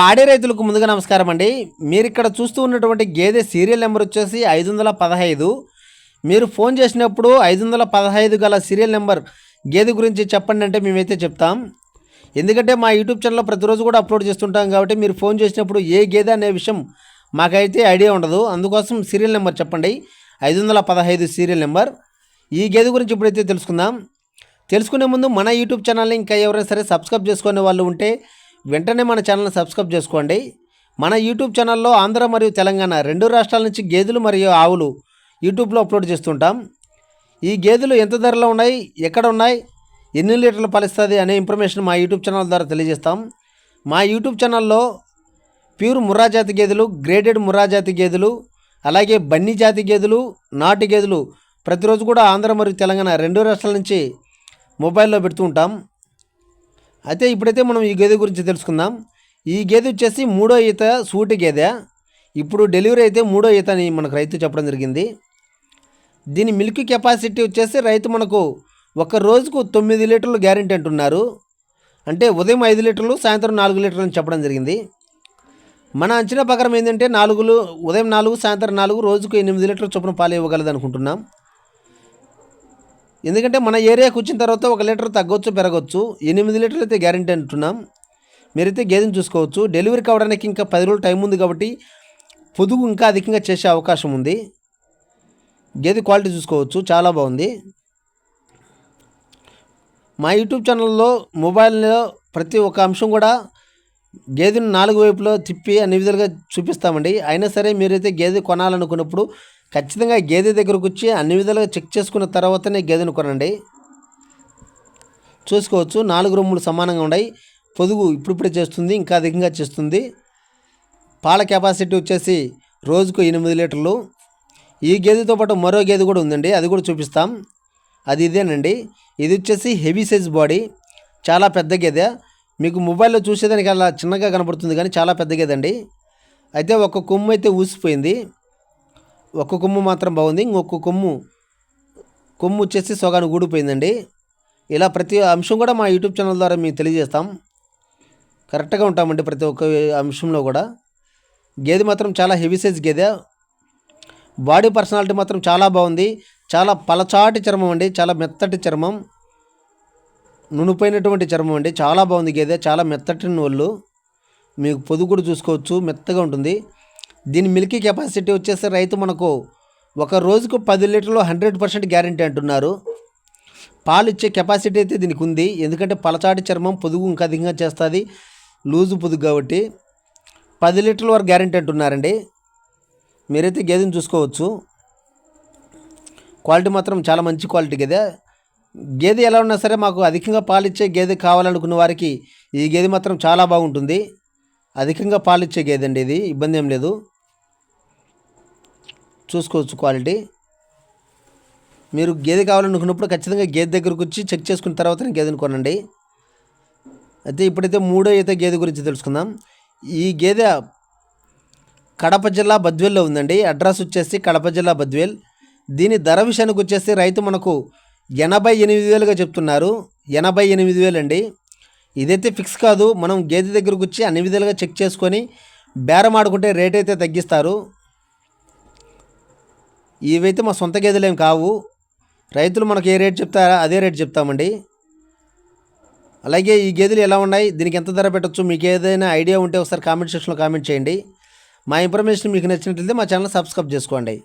పాడి రైతులకు ముందుగా నమస్కారం అండి. మీరు ఇక్కడ చూస్తూ ఉన్నటువంటి గేదె సీరియల్ నెంబర్ వచ్చేసి ఐదు వందల పదహైదు. మీరు ఫోన్ చేసినప్పుడు ఐదు వందల పదహైదు గల సీరియల్ నెంబర్ గేదె గురించి చెప్పండి అంటే మేమైతే చెప్తాం. ఎందుకంటే మా యూట్యూబ్ ఛానల్లో ప్రతిరోజు కూడా అప్లోడ్ చేస్తుంటాం కాబట్టి మీరు ఫోన్ చేసినప్పుడు ఏ గేదె అనే విషయం మాకైతే ఐడియా ఉండదు. అందుకోసం సీరియల్ నెంబర్ చెప్పండి. ఐదు వందల పదహైదు సీరియల్ నెంబర్. ఈ గేదె గురించి ఇప్పుడైతే తెలుసుకుందాం. తెలుసుకునే ముందు మన యూట్యూబ్ ఛానల్ని ఇంకా ఎవరైనా సరే సబ్స్క్రైబ్ చేసుకునే వాళ్ళు ఉంటే వెంటనే మన ఛానల్ని సబ్స్క్రైబ్ చేసుకోండి. మన యూట్యూబ్ ఛానల్లో ఆంధ్ర మరియు తెలంగాణ రెండు రాష్ట్రాల నుంచి గేదెలు మరియు ఆవులు యూట్యూబ్లో అప్లోడ్ చేస్తుంటాం. ఈ గేదెలు ఎంత ధరలో ఉన్నాయి ఎక్కడ ఉన్నాయి ఎన్ని లీటర్లు పలిస్తుంది అనే ఇన్ఫర్మేషన్ మా యూట్యూబ్ ఛానల్ ద్వారా తెలియజేస్తాం. మా యూట్యూబ్ ఛానల్లో ప్యూర్ ముర్రా జాతి గేదెలు గ్రేడెడ్ ముర్రా జాతి గేదెలు అలాగే బన్నీ జాతి గేదెలు నాటు గేదెలు ప్రతిరోజు కూడా ఆంధ్ర మరియు తెలంగాణ రెండు రాష్ట్రాల నుంచి మొబైల్లో పెడుతూ ఉంటాం. అయితే ఇప్పుడైతే మనం ఈ గేదె గురించి తెలుసుకుందాం. ఈ గేదె వచ్చేసి మూడో ఈత సూటి గేదె. ఇప్పుడు డెలివరీ అయితే మూడో ఈత అని మనకు రైతు చెప్పడం జరిగింది. దీని మిల్క్ కెపాసిటీ వచ్చేసి రైతు మనకు ఒక రోజుకు తొమ్మిది లీటర్లు గ్యారెంటీ అంటున్నారు. అంటే ఉదయం ఐదు లీటర్లు సాయంత్రం నాలుగు లీటర్లు అని చెప్పడం జరిగింది. మన అంచనా ప్రకారం ఏంటంటే నాలుగులు ఉదయం నాలుగు సాయంత్రం నాలుగు రోజుకు ఎనిమిది లీటర్ల చొప్పున పాలు ఇవ్వగలదు అనుకుంటున్నాం ఎందుకంటే మన ఏరియాకి వచ్చిన తర్వాత ఒక లీటర్ తగ్గొచ్చు పెరగచ్చు. ఎనిమిది లీటర్లు అయితే గ్యారంటీ అంటున్నాం. మీరైతే గేదెని చూసుకోవచ్చు. డెలివరీ కావడానికి ఇంకా పది రోజులు టైం ఉంది కాబట్టి పొదుగు ఇంకా అధికంగా చేసే అవకాశం ఉంది. గేదె క్వాలిటీ చూసుకోవచ్చు. చాలా బాగుంది. మా యూట్యూబ్ ఛానల్లో మొబైల్లో ప్రతి ఒక్క అంశం కూడా గేదెను నాలుగు వైపులో తిప్పి అన్ని విధాలుగా చూపిస్తామండి. అయినా సరే మీరైతే గేదె కొనాలనుకున్నప్పుడు ఖచ్చితంగా గేదె దగ్గరకు వచ్చి అన్ని విధాలుగా చెక్ చేసుకున్న తర్వాతనే గేదెను కొనండి. చూసుకోవచ్చు. నాలుగు రొమ్ములు సమానంగా ఉన్నాయి. పొదుగు ఇప్పుడిప్పుడే చేస్తుంది ఇంకా అధికంగా చేస్తుంది. పాల కెపాసిటీ వచ్చేసి రోజుకు ఎనిమిది లీటర్లు. ఈ గేదెతో పాటు మరో గేదె కూడా ఉందండి. అది కూడా చూపిస్తాం. అది ఇదేనండి. ఇది వచ్చేసి హెవీ సైజ్ బాడీ. చాలా పెద్ద గేదె. మీకు మొబైల్లో చూసేదానికి అలా చిన్నగా కనపడుతుంది కానీ చాలా పెద్ద అయితే ఒక కొమ్ము అయితే ఊసిపోయింది. ఒక్క కొమ్ము మాత్రం బాగుంది. ఇంకొక కొమ్ము కొమ్ము వచ్చేసి సోగాను ఊడిపోయిందండి. ఇలా ప్రతి అంశం కూడా మా యూట్యూబ్ ఛానల్ ద్వారా మేము తెలియజేస్తాం. కరెక్ట్గా ఉంటామండి ప్రతి ఒక్క అంశంలో కూడా. గేదె మాత్రం చాలా హెవీ సైజ్ గేదె. బాడీ పర్సనాలిటీ మాత్రం చాలా బాగుంది. చాలా పలచాటి చర్మం అండి. చాలా మెత్తటి చర్మం. నునుపోయినటువంటి చర్మం అండి. చాలా బాగుంది గేదె. చాలా మెత్తటి నోళ్ళు మీకు పొదుగు కూడా చూసుకోవచ్చు. మెత్తగా ఉంటుంది. దీని మిల్కీ కెపాసిటీ వచ్చేసి రైతు మనకు ఒక రోజుకు పది లీటర్లు హండ్రెడ్ పర్సెంట్ గ్యారంటీ అంటున్నారు. పాలు ఇచ్చే కెపాసిటీ అయితే దీనికి ఉంది. ఎందుకంటే పలచాటి చర్మం పొదుగు ఇంకా అధికంగా చేస్తుంది. లూజు పొదుగు కాబట్టి పది లీటర్ల వరకు గ్యారంటీ అంటున్నారండి. మీరైతే గేదెని చూసుకోవచ్చు. క్వాలిటీ మాత్రం చాలా మంచి క్వాలిటీ గేదె. గేదె ఎలా ఉన్నా సరే మాకు అధికంగా పాలిచ్చే గేదె కావాలనుకున్న వారికి ఈ గేదె మాత్రం చాలా బాగుంటుంది. అధికంగా పాలిచ్చే గేదె అండి ఇది ఇబ్బంది ఏం లేదు. చూసుకోవచ్చు క్వాలిటీ. మీరు గేదె కావాలనుకున్నప్పుడు ఖచ్చితంగా గేదె దగ్గరకు వచ్చి చెక్ చేసుకున్న తర్వాత గేదెని కొనండి. అయితే ఇప్పుడైతే మూడో ఈత గేదె గురించి తెలుసుకుందాం. ఈ గేదె కడప జిల్లా బద్వేల్లో ఉందండి. అడ్రస్ వచ్చేసి కడప జిల్లా బద్వేల్. దీని ధర విషయానికి వచ్చేసి రైతు మనకు ఎనభై ఎనిమిది వేలుగా చెప్తున్నారు. ఎనభై ఎనిమిది వేలు అండి. ఇదైతే ఫిక్స్ కాదు. మనం గేదె దగ్గరకు వచ్చి అన్ని విధాలుగా చెక్ చేసుకొని బేరం ఆడుకుంటే రేట్ అయితే తగ్గిస్తారు. ఇవైతే మా సొంత గేదెలు కావు. రైతులు మనకు ఏ రేట్ చెప్తారా అదే రేట్ చెప్తామండి. అలాగే ఈ గేదెలు ఎలా ఉన్నాయి? దీనికి ఎంత ధర పెట్టచ్చు? మీకు ఏదైనా ఐడియా ఉంటే ఒకసారి కామెంట్ సెక్షన్లో కామెంట్ చేయండి. మా ఇన్ఫర్మేషన్ మీకు నచ్చినట్లయితే మా ఛానల్ సబ్స్క్రైబ్ చేసుకోండి.